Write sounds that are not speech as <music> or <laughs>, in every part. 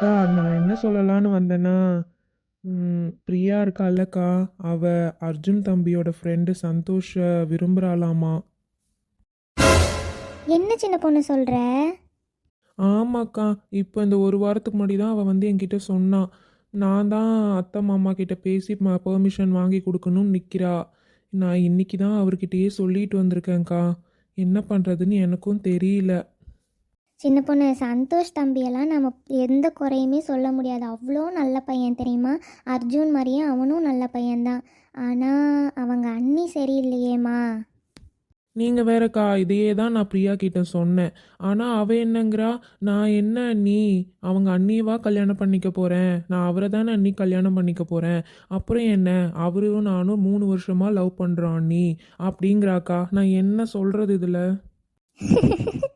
அக்கா நான் என்ன சொல்லலான்னு வந்தேன்னா ம், பிரியா இருக்கால்லக்கா. அவ அர்ஜுன் தம்பியோட ஃப்ரெண்டு சந்தோஷ விரும்புகிறாளாமா என்ன சின்ன பொண்ணு சொல்கிற ஆமாக்கா இப்போ இந்த ஒரு வாரத்துக்கு முன்னாடி தான் அவள் வந்து என்கிட்ட சொன்னான் நான் தான் அத்தை மாமா கிட்ட பேசி பெர்மிஷன் வாங்கி கொடுக்கணும்னு நிற்கிறா நான் இன்னைக்கு தான் அவர்கிட்டயே சொல்லிட்டு வந்திருக்கேன்க்கா. என்ன பண்ணுறதுன்னு எனக்கும் தெரியல. சின்ன பொண்ணு சந்தோஷ் தம்பியெல்லாம் நம்ம எந்த குறையுமே சொல்ல முடியாது. அவ்வளோ நல்ல பையன் தெரியுமா? அர்ஜுன் மாதிரியே அவனும் நல்ல பையன்தான். ஆனால் அவங்க அண்ணி சரியில்லையேம்மா. நீங்கள் வேறக்கா இதையே தான் நான் பிரியா கிட்ட சொன்னேன். ஆனால் அவ என்னங்கிறா? நான் என்ன நீ அவங்க அண்ணியவா கல்யாணம் பண்ணிக்க போகிறேன் நான் அவரை தானே அண்ணி கல்யாணம் பண்ணிக்க போகிறேன் அப்புறம் என்ன? அவரும் நானும் மூணு வருஷமாக லவ் பண்ணுறோம் அண்ணி. அப்படிங்கிறாக்கா? நான் என்ன சொல்கிறது இதில்? <laughs>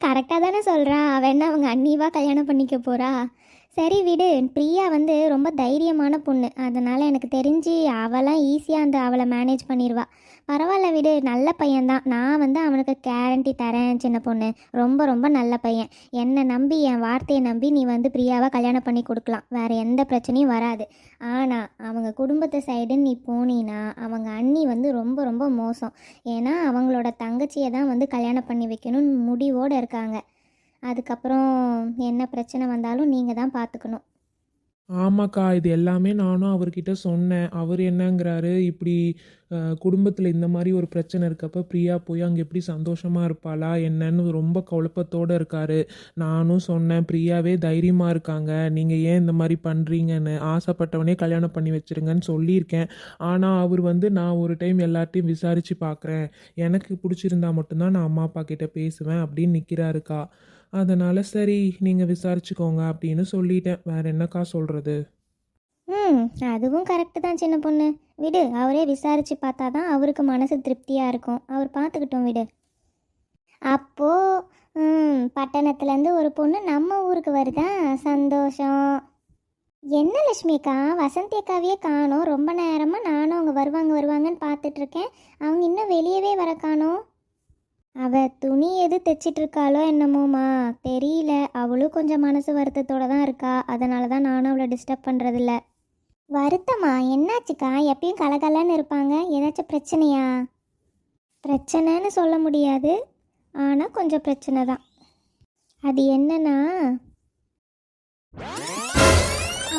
கரெக்டாக தானே சொல்கிறா அவன் என்ன அவங்க அண்ணிவா கல்யாணம் பண்ணிக்க போகிறா சரி விடு. பிரியா வந்து ரொம்ப தைரியமான பொண்ணு. அதனால் எனக்கு தெரிஞ்சு அவளாம் ஈஸியாக அந்த அவளை மேனேஜ் பண்ணிடுவா பரவாயில்ல விடு. நல்ல பையன்தான். நான் வந்து அவனுக்கு கேரண்டி தரேன் சின்ன பொண்ணு. ரொம்ப ரொம்ப நல்ல பையன். என்னை நம்பி என் வார்த்தையை நம்பி நீ வந்து பிரியாவை கல்யாணம் பண்ணி கொடுக்கலாம். வேறு எந்த பிரச்சனையும் வராது. ஆனால் அவங்க குடும்பத்து சைடு நீ போனீன்னா அவங்க அண்ணி வந்து ரொம்ப ரொம்ப மோசம். ஏன்னா அவங்களோட தங்கச்சியை தான் வந்து கல்யாணம் பண்ணி வைக்கணும்னு முடிவோடு இருக்காங்க. அதுக்கப்புறம் என்ன பிரச்சனை வந்தாலும் நீங்கள் தான் பார்த்துக்கணும் ஆமாக்கா இது எல்லாமே நானும் அவர்கிட்ட சொன்னேன். அவர் என்னங்கிறாரு இப்படி குடும்பத்தில் இந்த மாதிரி ஒரு பிரச்சனை இருக்கப்ப பிரியா போய் அங்கே எப்படி சந்தோஷமாக இருப்பாளா என்னன்னு ரொம்ப குழப்பத்தோடு இருக்காரு. நானும் சொன்னேன் பிரியாவே தைரியமாக இருக்காங்க. நீங்கள் ஏன் இந்த மாதிரி பண்ணுறீங்கன்னு ஆசைப்பட்டவனே கல்யாணம் பண்ணி வச்சிருங்கன்னு சொல்லியிருக்கேன். ஆனால் அவர் வந்து நான் ஒரு டைம் எல்லார்ட்டையும் விசாரித்து பார்க்குறேன் எனக்கு பிடிச்சிருந்தா மட்டும்தான் நான் அம்மா அப்பா கிட்டே பேசுவேன் அப்படின்னு நிற்கிறாருக்கா அதனால் சரி நீங்கள் விசாரிச்சுக்கோங்க அப்படின்னு சொல்லிட்டேன். வேற என்னக்கா சொல்கிறது ம் அதுவும் கரெக்டு தான் சின்ன பொண்ணு. விடு அவரே விசாரித்து பார்த்தா தான் அவருக்கு மனசு திருப்தியாக இருக்கும். அவர் பார்த்துக்கிட்டோம் விடு. அப்போது பட்டணத்துலேருந்து ஒரு பொண்ணு நம்ம ஊருக்கு வருதா? சந்தோஷம். என்ன லட்சுமிக்கா? வசந்தி அக்காவையே காணோம். ரொம்ப நேரமாக நானும் அவங்க வருவாங்க வருவாங்கன்னு பார்த்துட்ருக்கேன் அவங்க இன்னும் வெளியவே வர காணோம். அவ துணி எது தைச்சிட்டு இருக்காளோ என்னமோமா? தெரியல. அவளும் கொஞ்சம் மனசு வருத்தத்தோட தான் இருக்கா. அதனால தான் நானும் அவளை டிஸ்டர்ப் பண்ணுறதில்ல வருத்தமா? என்னாச்சுக்கா? எப்பயும் கலகலன்னு இருப்பாங்க. ஏதாச்சும் பிரச்சனையா? பிரச்சனைன்னு சொல்ல முடியாது. ஆனால் கொஞ்சம் பிரச்சனை தான். அது என்னன்னா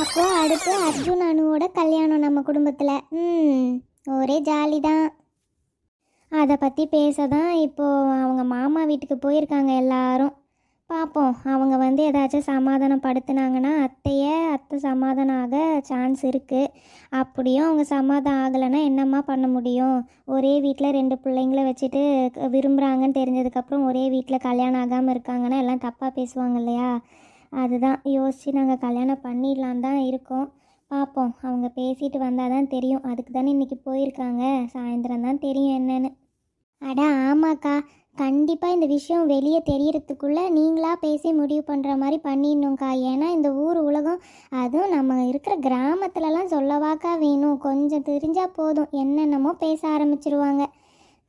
அப்போ அடுத்து அர்ஜுன் அனுவோட கல்யாணம் நம்ம குடும்பத்தில். ம் ஒரே ஜாலி தான். அதை பற்றி பேச தான் இப்போது அவங்க மாமா வீட்டுக்கு போயிருக்காங்க எல்லாரும். பார்ப்போம் அவங்க வந்து ஏதாச்சும் சமாதானம் படுத்துனாங்கன்னா அத்தையை அத்தை சமாதானம் ஆக சான்ஸ் இருக்குது அப்படியும் அவங்க சமாதானம் ஆகலைன்னா என்னம்மா பண்ண முடியும்? ஒரே வீட்டில் ரெண்டு பிள்ளைங்கள வச்சுட்டு விரும்புகிறாங்கன்னு தெரிஞ்சதுக்கப்புறம் ஒரே வீட்டில் கல்யாணம் ஆகாமல் இருக்காங்கன்னா எல்லாம் தப்பாக பேசுவாங்க இல்லையா? அதுதான். யோசித்து நாங்கள் கல்யாணம் பண்ணிடலான் தான் இருக்கோம். பார்ப்போம் அவங்க பேசிட்டு வந்தால் தான் தெரியும். அதுக்கு தானே இன்றைக்கி போயிருக்காங்க. சாயந்தரம் தான் தெரியும் என்னன்னு. அட ஆமாக்கா. கண்டிப்பாக இந்த விஷயம் வெளியே தெரியறதுக்குள்ளே நீங்களாக பேசி முடிவு பண்ணுற மாதிரி பண்ணிடணும்க்கா. ஏன்னா இந்த ஊர் உலகம் அதுவும் நம்ம இருக்கிற கிராமத்துலலாம் சொல்லவாக்கா வேணும். கொஞ்சம் தெரிஞ்சால் போதும். என்னென்னமோ பேச ஆரம்பிச்சிருவாங்க.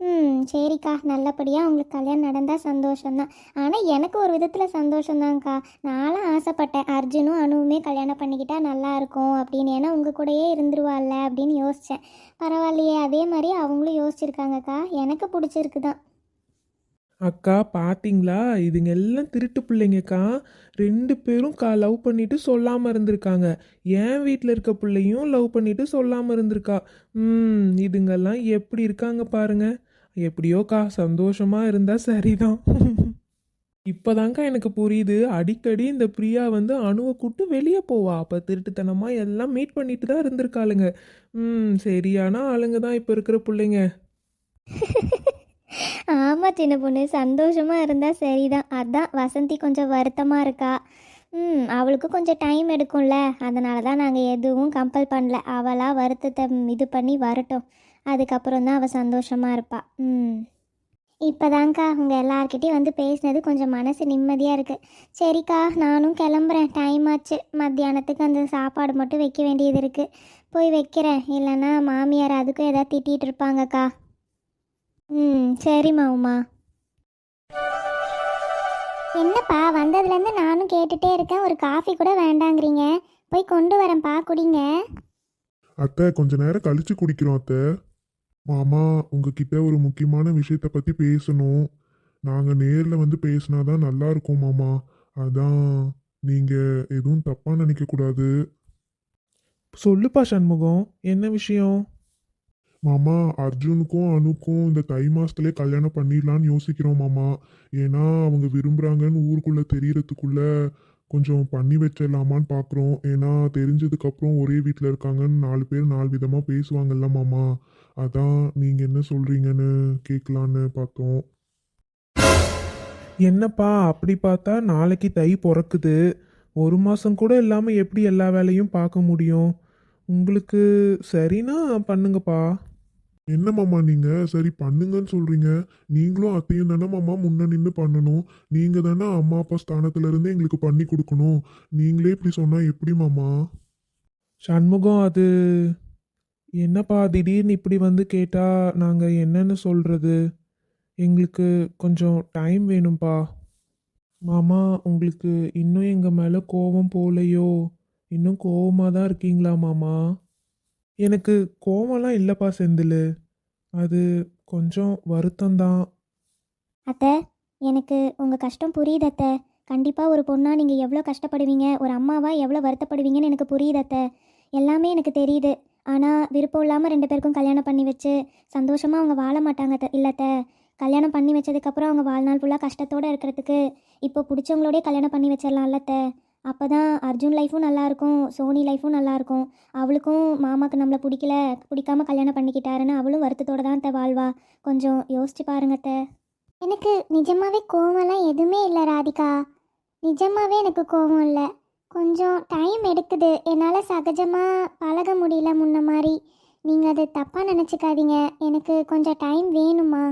ம் சரிக்கா. நல்லபடியாக உங்களுக்கு கல்யாணம் நடந்தால் சந்தோஷம்தான். ஆனால் எனக்கு ஒரு விதத்தில் சந்தோஷம்தான்க்கா. நானும் ஆசைப்பட்டேன். அர்ஜுனும் அணுவுமே கல்யாணம் பண்ணிக்கிட்டா நல்லா இருக்கும் அப்படின்னு. ஏன்னா உங்கள் கூடயே இருந்துருவாள்ல அப்படின்னு யோசித்தேன் பரவாயில்லையே. அதே மாதிரி அவங்களும் யோசிச்சிருக்காங்கக்கா. எனக்கு பிடிச்சிருக்கு தான் அக்கா பார்த்தீங்களா இதுங்க எல்லாம் திருட்டு பிள்ளைங்கக்கா. ரெண்டு பேரும் கா லவ் பண்ணிட்டு சொல்லாமல் இருந்திருக்காங்க. என் வீட்டில் இருக்க பிள்ளையும் லவ் பண்ணிட்டு சொல்லாமல் இருந்திருக்கா. ம் இதுங்கெல்லாம் எப்படி இருக்காங்க பாருங்க. எப்படியோக்கா சந்தோஷமாக இருந்தால் சரிதான். <laughs> இப்போதாங்க்கா எனக்கு புரியுது. அடிக்கடி இந்த பிரியா வந்து அணுவை கூட்டு வெளியே போவா. அப்போ திருட்டுத்தனமாக எல்லாம் மீட் பண்ணிட்டு தான் இருந்திருக்காளுங்க. ம் சரியான ஆளுங்க தான் இப்போ இருக்கிற பிள்ளைங்க. <laughs> ஆமாம் சின்ன பொண்ணு. சந்தோஷமாக இருந்தால் சரிதான். அதான் வசந்தி கொஞ்சம் வருத்தமாக இருக்கா. ம் அவளுக்கு கொஞ்சம் டைம் எடுக்கும்ல. அதனால தான் நாங்கள் எதுவும் கம்பல் பண்ணல. அவளாக வருத்தத்தை இது பண்ணி வரட்டும். அதுக்கப்புறம் தான் அவள் சந்தோஷமாக இருப்பாள் ம். இப்போதாங்க்கா உங்கள் எல்லார்கிட்டயும் வந்து பேசினது கொஞ்சம் மனசு நிம்மதியாக இருக்குது சரிக்கா நானும் கிளம்புறேன். டைம் ஆச்சு. மத்தியானத்துக்கு அந்த சாப்பாடு மட்டும் வைக்க வேண்டியது இருக்குது போய் வைக்கிறேன். இல்லைன்னா மாமியார் அதுக்கும் ஏதாவது திட்டிகிட்டு இருப்பாங்கக்கா. ம் சரிம்மா உமா என்னப்பா வந்ததுலேருந்து நானும் கேட்டுட்டே இருக்கேன். ஒரு காஃபி கூட வேண்டாங்கிறீங்க. போய் கொண்டு வரேன்ப்பா குடிங்க. அத்தை கொஞ்ச நேரம் கழிச்சு குடிக்கிறோம் அத்தை. மாமா உங்ககிட்ட ஒரு முக்கியமான விஷயத்த பத்தி பேசணும். நாங்க நேர்ல வந்து பேசினாதான் நல்லா இருக்கும் மாமா. அதான் நீங்க எதுவும் தப்பா நினைக்க கூடாது. சொல்லுப்பா சண்முகம் என்ன விஷயம்? மாமா அர்ஜுனுக்கும் அனுக்கும் இந்த தை மாசத்துலயே கல்யாணம் பண்ணிடலான்னு யோசிக்கிறோம் மாமா. ஏன்னா அவங்க விரும்புறாங்கன்னு ஊருக்குள்ள தெரியறதுக்குள்ள கொஞ்சம் பண்ணி வச்சிடலாமான்னு பார்க்குறோம் ஏன்னா தெரிஞ்சதுக்கு அப்புறம் ஒரே வீட்டில் இருக்காங்கன்னு நாலு பேர் நாலு விதமாக பேசுவாங்கல்ல மாமா. அதான் நீங்கள் என்ன சொல்கிறீங்கன்னு கேட்கலான்னு பார்த்தோம். என்னப்பா அப்படி பார்த்தா நாளைக்கு தை பிறக்குது. ஒரு மாதம் கூட இல்லாமல் எப்படி எல்லா வேலையும் பார்க்க முடியும்? உங்களுக்கு சரினா பண்ணுங்கப்பா. என்ன மாமா நீங்கள் சரி பண்ணுங்கன்னு சொல்கிறீங்க நீங்களும் அத்தையும் தானே மாமா முன்ன நின்று பண்ணணும். நீங்கள் தானே அம்மா அப்பா ஸ்தானத்துல இருந்து எங்களுக்கு பண்ணி கொடுக்கணும். நீங்களே இப்படி சொன்னால் எப்படி மாமா? சண்முகம் அது என்னப்பா திடீர்னு இப்படி வந்து கேட்டால் நாங்கள் என்னன்னு சொல்கிறது எங்களுக்கு கொஞ்சம் டைம் வேணும்ப்பா மாமா உங்களுக்கு இன்னும் எங்கள் மேலே கோபம் போகலையோ இன்னும் கோவமாக தான் இருக்கீங்களா மாமா? எனக்கு கோவம்லாம் இல்லைப்பா செந்தில். அது கொஞ்சம் வருத்தம்தான் அத்தை எனக்கு உங்கள் கஷ்டம் புரியுது அத்தை. கண்டிப்பாக ஒரு பொண்ணாக நீங்கள் எவ்வளோ கஷ்டப்படுவீங்க ஒரு அம்மாவாக எவ்வளோ வருத்தப்படுவீங்கன்னு எனக்கு புரியுது அத்தை. எல்லாமே எனக்கு தெரியுது. ஆனால் விருப்பம் இல்லாமல் ரெண்டு பேருக்கும் கல்யாணம் பண்ணி வச்சு சந்தோஷமாக அவங்க வாழ மாட்டாங்க த இல்லை கல்யாணம் பண்ணி வச்சதுக்கப்புறம் அவங்க வாழ்நாள் ஃபுல்லாக கஷ்டத்தோடு இருக்கிறதுக்கு இப்போ பிடிச்சவங்களோடய கல்யாணம் பண்ணி வச்சிடலாம் இல்லத்த அப்போ தான் அர்ஜுன் லைஃபும் நல்லாயிருக்கும் சோனி லைஃபும் நல்லாயிருக்கும் அவளுக்கும் மாமாக்கு நம்மளை பிடிக்கல பிடிக்காம கல்யாணம் பண்ணிக்கிட்டாருன்னு அவளும் வருத்தத்தோடு தான் அத்தை வாழ்வா. கொஞ்சம் யோசிச்சு பாருங்கத்த எனக்கு நிஜமாகவே கோவம்லாம் எதுவுமே இல்லை ராதிகா. நிஜமாகவே எனக்கு கோவம் இல்லை. கொஞ்சம் டைம் எடுக்குது. என்னால் சகஜமாக பழக முடியல முன்ன மாதிரி. நீங்கள் அதை தப்பாக நினச்சிக்காதீங்க. எனக்கு கொஞ்சம் டைம் வேணுமா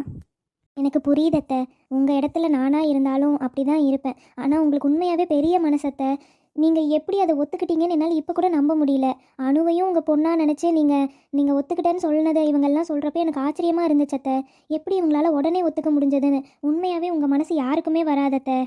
எனக்கு புரியுதத்த உங்கள் இடத்துல நானாக இருந்தாலும் அப்படி தான் இருப்பேன். ஆனால் உங்களுக்கு உண்மையாகவே பெரிய மனசத்தை நீங்கள் எப்படி அதை ஒத்துக்கிட்டீங்கன்னு என்னால் இப்போ கூட நம்ப முடியல. அணுவையும் உங்கள் பொண்ணாக நினச்சி நீங்கள் நீங்கள் ஒத்துக்கிட்டேன்னு சொன்னதை இவங்கெல்லாம் சொல்கிறப்ப எனக்கு ஆச்சரியமாக இருந்துச்சத்த எப்படி இவங்களால உடனே ஒத்துக்க முடிஞ்சதுன்னு. உண்மையாகவே உங்கள் மனசு யாருக்குமே வராதத்தை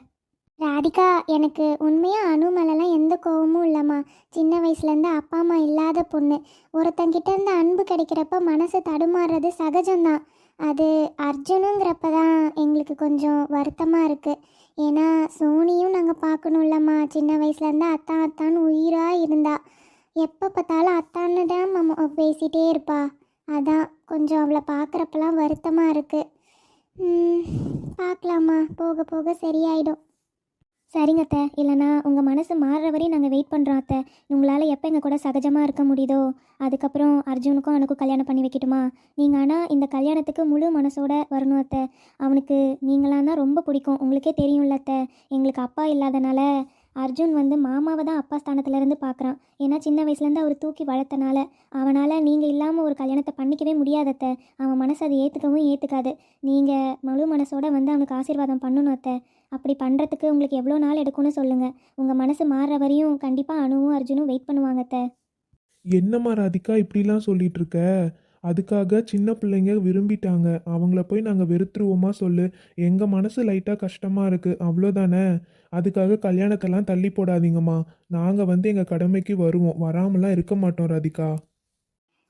ராதிகா எனக்கு உண்மையாக அணு மேலெலாம் எந்த கோவமும் இல்லைம்மா. சின்ன வயசுலேருந்து அப்பா அம்மா இல்லாத பொண்ணு. ஒருத்தங்கிட்ட இருந்து அன்பு கிடைக்கிறப்ப மனசு தடுமாறுறது சகஜம்தான். அது அர்ஜுனுங்கிறப்ப தான் எங்களுக்கு கொஞ்சம் வருத்தமாக இருக்குது ஏன்னா சோனியும் நாங்கள் பார்க்கணும்லம்மா. சின்ன வயசுலேருந்து அத்தான் அத்தான்னு உயிராக இருந்தா. எப்போ பார்த்தாலும் அத்தான்னு தான் நம்ம பேசிகிட்டே இருப்பா. அதான் கொஞ்சம் அவளை பார்க்குறப்பெல்லாம் வருத்தமாக இருக்குது பார்க்கலாமா போக போக சரியாயிடும். சரிங்க அத்தை. இல்லைனா உங்கள் மனசு மாறுற வரையும் நாங்கள் வெயிட் பண்ணுறோம் அத்தை. உங்களால் எப்போ எங்கள் கூட சகஜமாக இருக்க முடியுதோ அதுக்கப்புறம் அர்ஜுனுக்கும் அவனுக்கும் கல்யாணம் பண்ணி வைக்கட்டுமா? நீங்கள் ஆனால் இந்த கல்யாணத்துக்கு முழு மனசோட வரணும் அத்தை. அவனுக்கு நீங்களாம் தான் ரொம்ப பிடிக்கும். உங்களுக்கே தெரியும்ல அத்தை. எங்களுக்கு அப்பா இல்லாதனால அர்ஜுன் வந்து மாமாவை தான் அப்பா ஸ்தானத்துலேருந்து பார்க்குறான். ஏன்னா சின்ன வயசுலேருந்து அவர் தூக்கி வளர்த்தனால. அவனால் நீங்கள் இல்லாமல் ஒரு கல்யாணத்தை பண்ணிக்கவே முடியாதத்த. அவன் மனசு அதை ஏற்றுக்கவும் ஏற்றுக்காது நீங்கள் முழு மனசோட வந்து அவனுக்கு ஆசீர்வாதம் பண்ணணும் அத்தை. அப்படி பண்ணுறதுக்கு உங்களுக்கு எவ்வளோ நாள் எடுக்கும்னு சொல்லுங்கள் உங்கள் மனசு மாறுற வரையும் கண்டிப்பாக அணுவும் அர்ஜுனும் வெயிட் பண்ணுவாங்க அத்தை. என்னம்மா ராதிகா இப்படிலாம் சொல்லிட்டு இருக்க? அதுக்காக சின்ன பிள்ளைங்க விரும்பிட்டாங்க. அவங்கள போய் நாங்கள் வெறுத்துருவோமா சொல்லு. எங்கள் மனசு லைட்டாக கஷ்டமாக இருக்குது அவ்வளோதானே. அதுக்காக கல்யாணத்தெல்லாம் தள்ளி போடாதீங்கம்மா. நாங்கள் வந்து எங்கள் கடமைக்கு வருவோம். வராமலாம் இருக்க மாட்டோம் ராதிகா.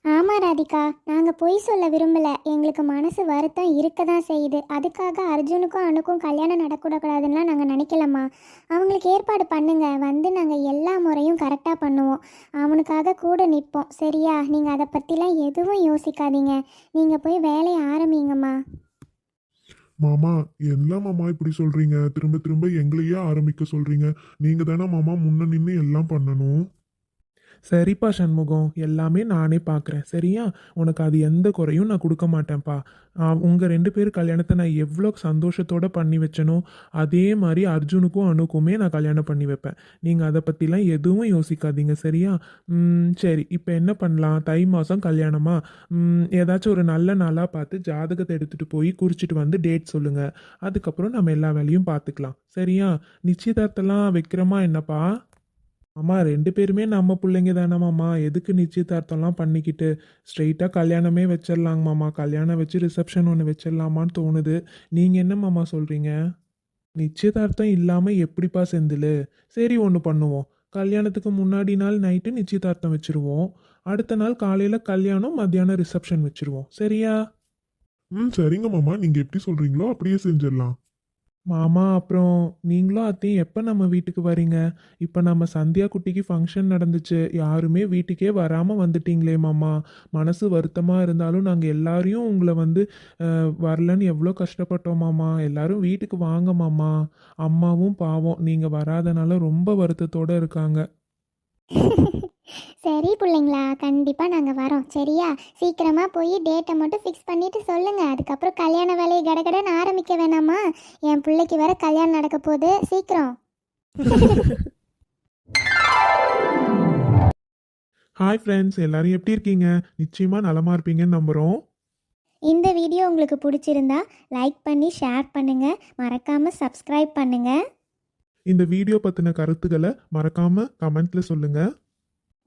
ஆமாம் ராதிகா. நாங்கள் பொய் சொல்ல விரும்பலை. எங்களுக்கு மனசு வருத்தம் இருக்க தான் செய்யுது. அதுக்காக அர்ஜுனுக்கும் அணுக்கும் கல்யாணம் நடக்கூடக்கூடாதுன்னா நாங்கள் நினைக்கலம்மா. அவங்களுக்கு ஏற்பாடு பண்ணுங்க. வந்து நாங்கள் எல்லா முறையும் கரெக்டாக பண்ணுவோம். அவனுக்காக கூட நிற்போம். சரியா? நீங்கள் அதை பற்றிலாம் எதுவும் யோசிக்காதீங்க. நீங்கள் போய் வேலையை ஆரம்பிங்கம்மா. மாமா எல்லாம் மாமா இப்படி சொல்றீங்க? திரும்ப திரும்ப எங்களையே ஆரம்பிக்க சொல்றீங்க. நீங்க தானே மாமா முன்ன நின்று எல்லாம் பண்ணணும்? சரிப்பா சண்முகம் எல்லாமே நானே பார்க்குறேன் சரியா? உனக்கு அது எந்த குறையும் நான் கொடுக்க மாட்டேன்ப்பா உங்கள் ரெண்டு பேர் கல்யாணத்தை நான் எவ்வளோ சந்தோஷத்தோடு பண்ணி வச்சனோ அதே மாதிரி அர்ஜுனுக்கும் அணுக்குமே நான் கல்யாணம் பண்ணி வைப்பேன். நீங்கள் அதை பற்றிலாம் எதுவும் யோசிக்காதீங்க சரியா? சரி. இப்போ என்ன பண்ணலாம்? தை மாதம் கல்யாணமா? ஏதாச்சும் ஒரு நல்ல நாளாக பார்த்து ஜாதகத்தை எடுத்துகிட்டு போய் குறிச்சிட்டு வந்து டேட் சொல்லுங்கள் அதுக்கப்புறம் நம்ம எல்லா வேலையும் பார்த்துக்கலாம். சரியா? நிச்சயதார்த்தம்லாம் வைக்கிறோமா என்னப்பா? அம்மா ரெண்டு பேருமே நம்ம பிள்ளைங்க தானம்மாம்மா எதுக்கு நிச்சயதார்த்தம்லாம் பண்ணிக்கிட்டு? ஸ்ட்ரெயிட்டாக கல்யாணமே வச்சிடலாங்கம்மாம்மா கல்யாணம் வச்சு ரிசப்ஷன் ஒன்று வச்சிடலாமான்னு தோணுது. நீங்கள் என்னம்மாம்மா சொல்கிறீங்க நிச்சயதார்த்தம் இல்லாமல் எப்படிப்பா செந்தில்? சரி ஒன்று பண்ணுவோம். கல்யாணத்துக்கு முன்னாடி நாள் நைட்டு நிச்சயதார்த்தம் வச்சுருவோம். அடுத்த நாள் காலையில் கல்யாணம் மத்தியானம் ரிசப்ஷன் வச்சுருவோம். சரியா? ம் சரிங்க மாமா. எப்படி சொல்கிறீங்களோ அப்படியே செஞ்சிடலாம் மாமா அப்புறம் நீங்களும் அத்தையும் எப்போ நம்ம வீட்டுக்கு வரீங்க? இப்போ நம்ம சந்தியா குட்டிக்கு ஃபங்க்ஷன் நடந்துச்சு. யாருமே வீட்டுக்கே வராமல் வந்துட்டீங்களே மாமா. மனசு வருத்தமாக இருந்தாலும் நாங்கள் எல்லாரையும் உங்களை வந்து வரலன்னு எவ்வளோ கஷ்டப்பட்டோம் மாமா. எல்லாரும் வீட்டுக்கு வாங்க மாமா. அம்மாவும் பாவம். நீங்கள் வராதனால ரொம்ப வருத்தத்தோடு இருக்காங்க. சரி பிள்ளைங்களா கண்டிப்பாக நாங்கள் வரோம். சரியா? சீக்கிரமாக போய் டேட்டை மட்டும் ஃபிக்ஸ் பண்ணிட்டு சொல்லுங்கள் அதுக்கப்புறம் கல்யாண வேலையை கடகடன்னு ஆரம்பிக்க வேணாமா? என் பிள்ளைக்கு வேற கல்யாணம் நடக்க போகுது. சீக்கிரம். <laughs> ஹாய் ஃப்ரெண்ட்ஸ் எல்லாரும் எப்படி இருக்கீங்க? நிச்சயமாக நலமாக இருப்பீங்கன்னு நம்புகிறோம் இந்த வீடியோ உங்களுக்கு பிடிச்சிருந்தா லைக் பண்ணி ஷேர் பண்ணுங்கள் மறக்காமல் சப்ஸ்கிரைப் பண்ணுங்கள் இந்த வீடியோ பற்றின கருத்துக்களை மறக்காமல் கமெண்ட்டில் சொல்லுங்கள்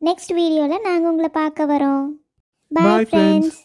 நெக்ஸ்ட் வீடியோவில் நாங்கள் உங்களை பார்க்க வரோம் பாய். ஃப்ரெண்ட்ஸ்